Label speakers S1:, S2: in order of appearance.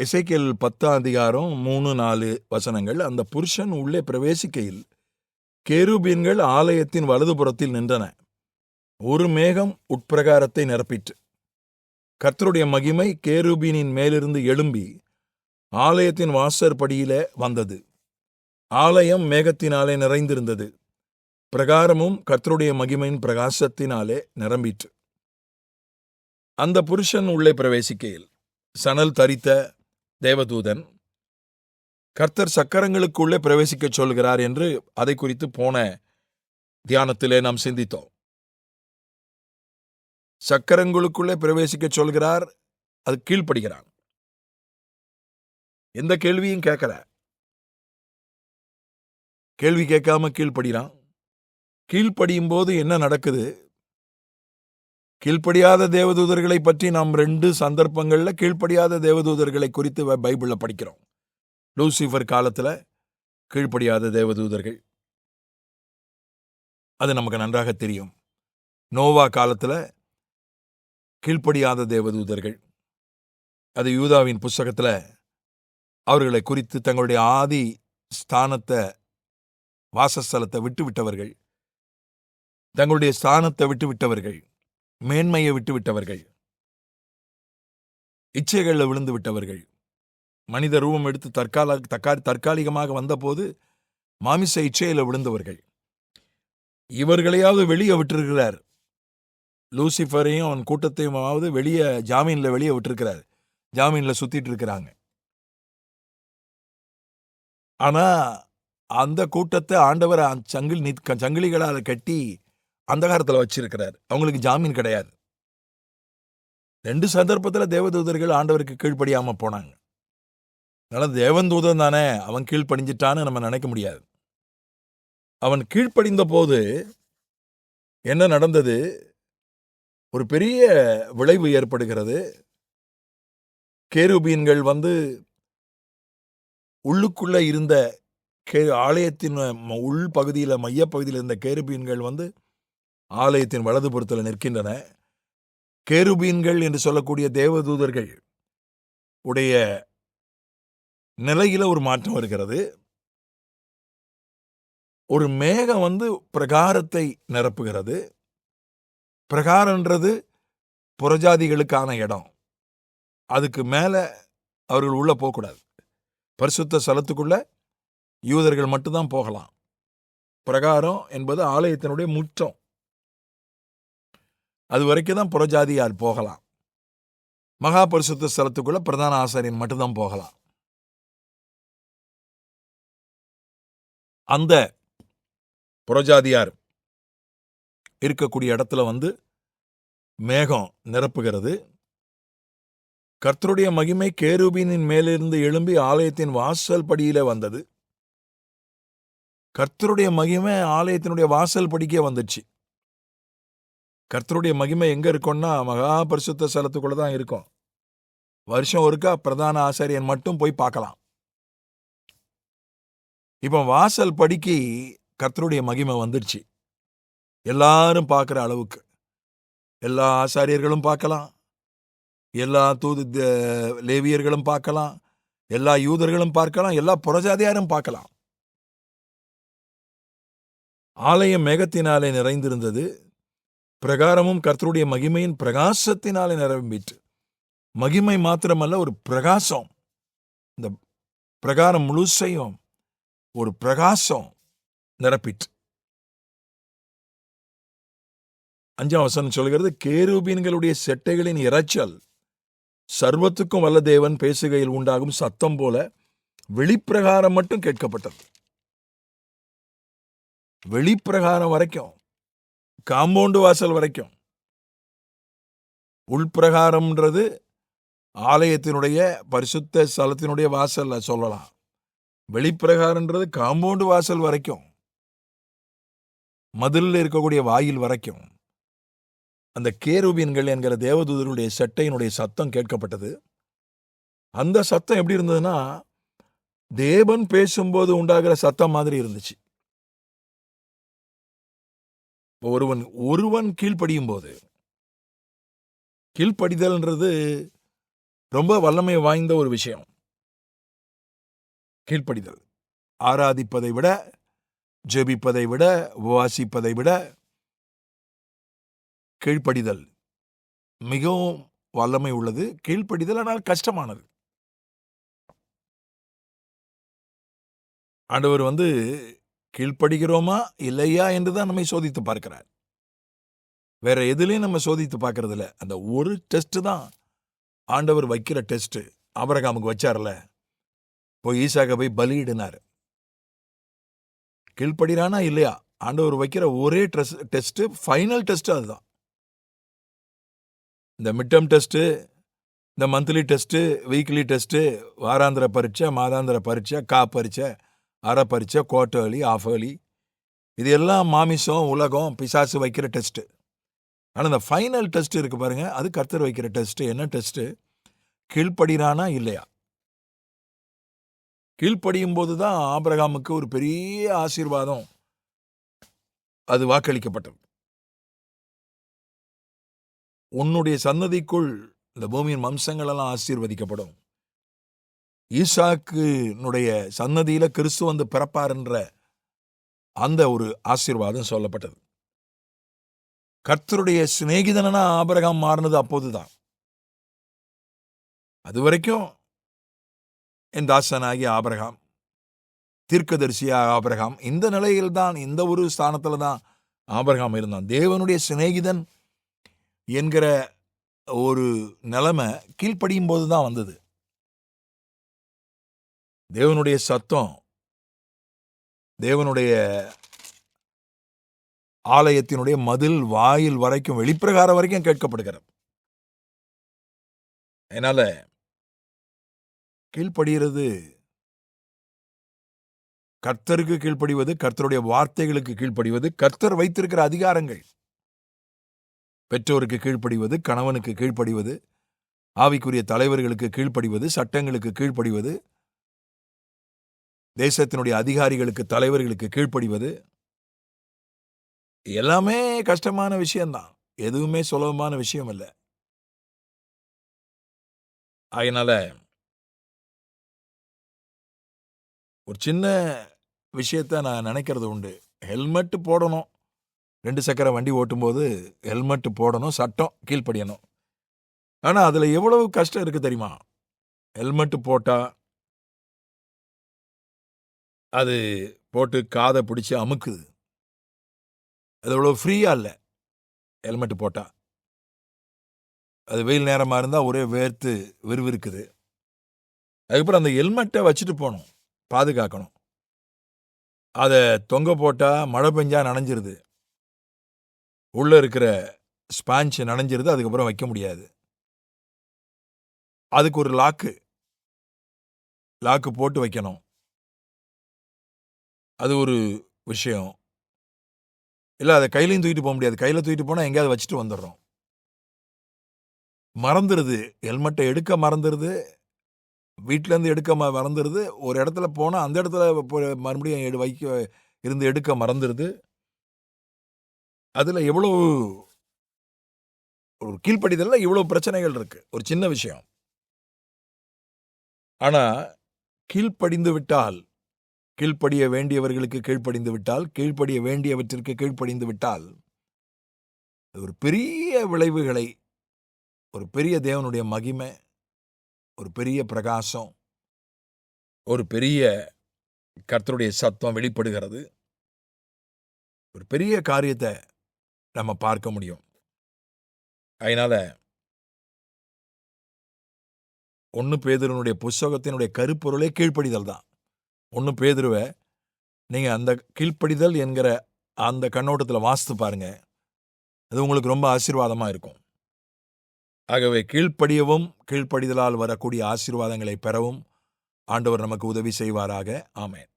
S1: எசேக்கியேல் பத்தாம் அதிகாரம் மூணு நாலு வசனங்கள் அந்த புருஷன் உள்ளே பிரவேசிக்கையில் கேருபீன்கள் ஆலயத்தின் வலதுபுறத்தில் நின்றன. ஒரு மேகம் உட்பிரகாரத்தை நிரப்பிற்று. கர்த்தருடைய மகிமை கேருபீனின் மேலிருந்து எழும்பி ஆலயத்தின் வாசற்படியில வந்தது. ஆலயம் மேகத்தினாலே நிறைந்திருந்தது. பிரகாரமும் கர்த்தருடைய மகிமையின் பிரகாசத்தினாலே நிரம்பிற்று. அந்த புருஷன் உள்ளே பிரவேசிக்கையில் சணல் தரித்த தேவதூதன் கர்த்தர் சக்கரங்களுக்குள்ளே பிரவேசிக்கச் சொல்கிறார் என்று அதை குறித்து போன தியானத்திலே நாம் சிந்தித்தோம். சக்கரங்களுக்குள்ளே பிரவேசிக்கச் சொல்கிறார் அது கீழ்ப்படுகிறான். எந்த கேள்வியும் கேட்கல. கேள்வி கேட்காம கீழ்ப்படுகிறான். கீழ்ப்படியும் போது என்ன நடக்குது? கீழ்ப்படியாத தேவதூதர்களை பற்றி நாம் ரெண்டு சந்தர்ப்பங்களில் கீழ்ப்படியாத தேவதூதர்களை குறித்து பைபிளில் படிக்கிறோம். லூசிஃபர் காலத்தில் கீழ்ப்படியாத தேவதூதர்கள். அது நமக்கு நன்றாக தெரியும். நோவா காலத்தில் கீழ்ப்படியாத தேவதூதர்கள். அது யூதாவின் புஸ்தகத்தில் அவர்களை குறித்து தங்களுடைய ஆதி ஸ்தானத்தை வாசஸ்தலத்தை விட்டு விட்டவர்கள் தங்களுடைய ஸ்தானத்தை விட்டு விட்டவர்கள் மேன்மையை விட்டு விட்டவர்கள் இச்சைகளில் விழுந்து விட்டவர்கள் மனித ரூபம் எடுத்து தற்கால தக்கா தற்காலிகமாக வந்தபோது மாமிச இச்சையில் விழுந்தவர்கள். இவர்களையாவது வெளியே விட்டிருக்கிறார். லூசிஃபரையும் அவன் கூட்டத்தையுமாவது வெளியே ஜாமீனில் வெளியே விட்டிருக்கிறார். ஜாமீனில் சுத்திட்டு இருக்கிறாங்க. ஆனால் அந்த கூட்டத்தை ஆண்டவர் அந்த சங்கிலி நித்- சங்கிலிகளால் கட்டி அந்தகாரத்தில் வச்சிருக்கிறார். அவங்களுக்கு ஜாமீன் கிடையாது. ரெண்டு சந்தர்ப்பத்தில் தேவதூதர்கள் ஆண்டவருக்கு கீழ்ப்படியாம போனாங்க. அதனால் தேவந்தூதன் தானே அவன் கீழ்ப்படிஞ்சிட்டான்னு நம்ம நினைக்க முடியாது. அவன் கீழ்ப்படிந்த போது என்ன நடந்தது? ஒரு பெரிய விளைவு ஏற்படுகிறது. கேருபீன்கள் வந்து உள்ளுக்குள்ள இருந்த கே ஆலயத்தின் உள் பகுதியில் மையப்பகுதியில் இருந்த கேருபீன்கள் வந்து ஆலயத்தின் வலதுபுறத்தில் நிற்கின்றன. கேருபீன்கள் என்று சொல்லக்கூடிய தேவதூதர்கள் உடைய நிலையில ஒரு மாற்றம் வருகிறது. ஒரு மேகம் வந்து பிரகாரத்தை நிரப்புகிறது. பிரகாரன்றது புறஜாதிகளுக்கான இடம். அதுக்கு மேலே அவர்கள் உள்ளே போகக்கூடாது. பரிசுத்த ஸ்தலத்துக்குள்ள யூதர்கள் மட்டும்தான் போகலாம். பிரகாரம் என்பது ஆலயத்தினுடைய முற்றம். அது வரைக்கும் தான் புறஜாதியார் போகலாம். மகா பரிசுத்த ஸ்தலத்துக்குள்ள பிரதான ஆசாரியன் மட்டும்தான் போகலாம். அந்த புறஜாதியார் இருக்கக்கூடிய இடத்துல வந்து மேகம் நிரப்புகிறது. கர்த்தருடைய மகிமை கேருபீனின் மேலிருந்து எழும்பி ஆலயத்தின் வாசல் படியிலே வந்தது. கர்த்தருடைய மகிமை ஆலயத்தினுடைய வாசல் படிக்கே வந்துச்சு. கர்த்தருடைய மகிமை எங்க இருக்கோம்னா மகா பரிசுத்த ஸ்தலத்துக்குள்ள தான் இருக்கும். வருஷம் ஒருக்கா பிரதான ஆசாரியன் மட்டும் போய் பார்க்கலாம். இப்போ வாசல் படிக்கு கர்த்தருடைய மகிமை வந்துருச்சு. எல்லாரும் பார்க்குற அளவுக்கு. எல்லா ஆசாரியர்களும் பார்க்கலாம். எல்லா தூது லேவியர்களும் பார்க்கலாம். எல்லா யூதர்களும் பார்க்கலாம். எல்லா புறஜாதியாரும் பார்க்கலாம். ஆலயம் மேகத்தினாலே நிறைந்திருந்தது. பிரகாரமும் கர்த்தருடைய மகிமையின் பிரகாசத்தினாலே நிரம்பிற்று மகிமை மாத்திரமல்ல ஒரு பிரகாசம். இந்த பிரகாரம் முழுசையும் ஒரு பிரகாசம் நிரப்பிற்று அஞ்சாம் வசனம் சொல்கிறது கேருபீன்களுடைய செட்டைகளின் இரைச்சல் சர்வத்துக்கும் வல்ல தேவன் பேசுகையில் உண்டாகும் சத்தம் போல வெளிப்பிரகாரம் மட்டும் கேட்கப்பட்டது. வெளிப்பிரகாரம் வரைக்கும் காம்பவுண்டு வாசல் வரைக்கும். உள்பிரகாரம்ன்றது ஆலயத்தினுடைய பரிசுத்த ஸ்தலத்தினுடைய வாசலில் சொல்லலாம். வெளிப்பிரகாரன்றது காம்பவுண்டு வாசல் வரைக்கும். மதிலில் இருக்கக்கூடிய வாயில் வரைக்கும். அந்த கேருபீன்கள் என்கிற தேவதூதருடைய செட்டையினுடைய சத்தம் கேட்கப்பட்டது. அந்த சத்தம் எப்படி இருந்ததுன்னா தேவன் பேசும்போது உண்டாகிற சத்தம் மாதிரி இருந்துச்சு. ஒருவன் ஒருவன் கீழ்ப்படியும் போது கீழ்ப்படிதல்ன்றது ரொம்ப வல்லமை வாய்ந்த ஒரு விஷயம். கீழ்ப்படிதல். ஆராதிப்பதை விட ஜெபிப்பதை விட உபவாசிப்பதை விட கீழ்ப்படிதல் மிகவும் வல்லமை உள்ளது. கீழ்ப்படிதல் ஆனால் கஷ்டமானது. ஆண்டவர் வந்து கீழ்ப்படுகிறோமா இல்லையா என்று தான் நம்மை சோதித்து பார்க்கிறார். வேற எதுலையும் நம்ம சோதித்து பார்க்கறதில்ல. அந்த ஒரு டெஸ்ட் தான். ஆண்டவர் வைக்கிற டெஸ்ட் ஆபரகாமுக்கு வச்சார்ல. போய் ஈசாக போய் பலியிடினார். கீழ்ப்படுகிறானா இல்லையா? ஆண்டவர் வைக்கிற ஒரே டெஸ்ட் ஃபைனல் டெஸ்ட் அதுதான். இந்த மிட்டம் டெஸ்ட்டு இந்த மந்த்லி டெஸ்ட்டு வீக்லி டெஸ்ட்டு வாராந்திர பரீட்சை மாதாந்திர பரீட்சை கா பரீட்சை அரை பரீட்சை குவார்டர்லி ஆஃப் ஏர்லி இது எல்லாம் மாமிசம் உலகம் பிசாசு வைக்கிற டெஸ்ட்டு. ஆனால் இந்த ஃபைனல் டெஸ்ட் இருக்கு பாருங்க அது கர்த்தர் வைக்கிற டெஸ்ட் என்ன டெஸ்ட்டு? கீழ்ப்படுகிறானா இல்லையா? கீழ்ப்படியும் போது தான் ஆபிரகாமுக்கு ஒரு பெரிய ஆசீர்வாதம் அது வாக்களிக்கப்பட்டது. உன்னுடைய சன்னதிக்குள் இந்த பூமியின் வம்சங்கள் எல்லாம் ஆசீர்வதிக்கப்படும். ஈசாக்குனுடைய சன்னதியில் கிறிஸ்து வந்து பிறப்பார்ன்ற அந்த ஒரு ஆசீர்வாதம் சொல்லப்பட்டது. கர்த்தருடைய சிநேகிதனா ஆபரகாம் மாறினது அப்போதுதான். அது வரைக்கும் என் தாசனாகிய ஆபரகாம் தீர்க்கதரிசியாக ஆபரகாம் இந்த நிலையில் தான் இந்த ஒரு ஸ்தானத்தில் தான் ஆபரகாம் இருந்தான். தேவனுடைய சிநேகிதன் என்கிற ஒரு நிலைமை கீழ்ப்படியும் போது தான் வந்தது. தேவனுடைய சத்தம் தேவனுடைய ஆலயத்தினுடைய மதில் வாயில் வரைக்கும் வெளிப்பிரகாரம் வரைக்கும் கேட்கப்படுகிறது. அதனால கீழ்ப்படுகிறது. கர்த்தருக்கு கீழ்ப்படிவது கர்த்தருடைய வார்த்தைகளுக்கு கீழ்ப்படிவது கர்த்தர் வைத்திருக்கிற அதிகாரங்கள். பெற்றோருக்கு கீழ்ப்படிவது கணவனுக்கு கீழ்ப்படிவது ஆவிக்குரிய தலைவர்களுக்கு கீழ்ப்படிவது சட்டங்களுக்கு கீழ்ப்படிவது தேசத்தினுடைய அதிகாரிகளுக்கு தலைவர்களுக்கு கீழ்ப்படிவது எல்லாமே கஷ்டமான விஷயம்தான். எதுவுமே சுலபமான விஷயம் இல்லை. அதனால ஒரு சின்ன விஷயத்த நான் நினைக்கிறது உண்டு. ஹெல்மெட்டு போடணும். ரெண்டு சக்கர வண்டி ஓட்டும்போது ஹெல்மெட் போடணும் சட்டம் கீழ்ப்படியணும். ஆனால் அதில் எவ்வளவு கஷ்டம் இருக்கு தெரியுமா? ஹெல்மெட் போட்டால் அது போட்டு காதை பிடிச்சி அமுக்குது. அது எவ்வளோ ஃப்ரீயாக இல்லை. ஹெல்மெட்டு போட்டால் அது வெயில் நேரமாக இருந்தால் ஒரே வேர்த்து விறுவிறுக்குது. அதுக்கப்புறம் அந்த ஹெல்மெட்டை வச்சுட்டு போகணும். பாதுகாக்கணும். அதை தொங்க போட்டால் மழை பெஞ்சா நனைஞ்சிருது. உள்ளே இருக்கிற ஸ்பாஞ்ச் நனைஞ்சிருது. அதுக்கப்புறம் வைக்க முடியாது. அதுக்கு ஒரு லாக்கு. லாக்கு போட்டு வைக்கணும். அது ஒரு விஷயம். இல்லை அதை கையிலையும் தூக்கிட்டு போக முடியாது. கையில் தூக்கிட்டு போனால் எங்கேயாவது வச்சுட்டு வந்துடுறோம் மறந்துடுது ஹெல்மெட்டை எடுக்க மறந்துடுது வீட்டிலேருந்து எடுக்க ம மறந்துடுது ஒரு இடத்துல போனால் அந்த இடத்துல போ- மறுபடியும் எடு வைக்க இருந்து எடுக்க மறந்துடுது அதில் எவ்வளோ ஒரு கீழ்ப்படிதலில் இவ்வளோ பிரச்சனைகள் இருக்குது ஒரு சின்ன விஷயம். ஆனால் கீழ்ப்படிந்து விட்டால் கீழ்ப்படிய வேண்டியவர்களுக்கு கீழ்ப்படிந்து விட்டால் கீழ்ப்படிய வேண்டியவற்றிற்கு கீழ்ப்படிந்து விட்டால் அது ஒரு பெரிய விளைவுகளை ஒரு பெரிய தேவனுடைய மகிமை ஒரு பெரிய பிரகாசம் ஒரு பெரிய கர்த்தருடைய சத்தம் வெளிப்படுகிறது. ஒரு பெரிய காரியத்தை நம்ம பார்க்க முடியும். அதனால ஒன்று பேதுருனுடைய புஸ்தகத்தினுடைய கருப்பொருளே கீழ்ப்படிதல் தான். ஒன்று பேதுருவை நீங்கள் அந்த கீழ்ப்படிதல் என்கிற அந்த கண்ணோட்டத்தில் வாசித்து பாருங்க. அது உங்களுக்கு ரொம்ப ஆசீர்வாதமாக இருக்கும். ஆகவே கீழ்ப்படியவும் கீழ்ப்படிதலால் வரக்கூடிய ஆசீர்வாதங்களை பெறவும் ஆண்டவர் நமக்கு உதவி செய்வாராக. ஆமேன்.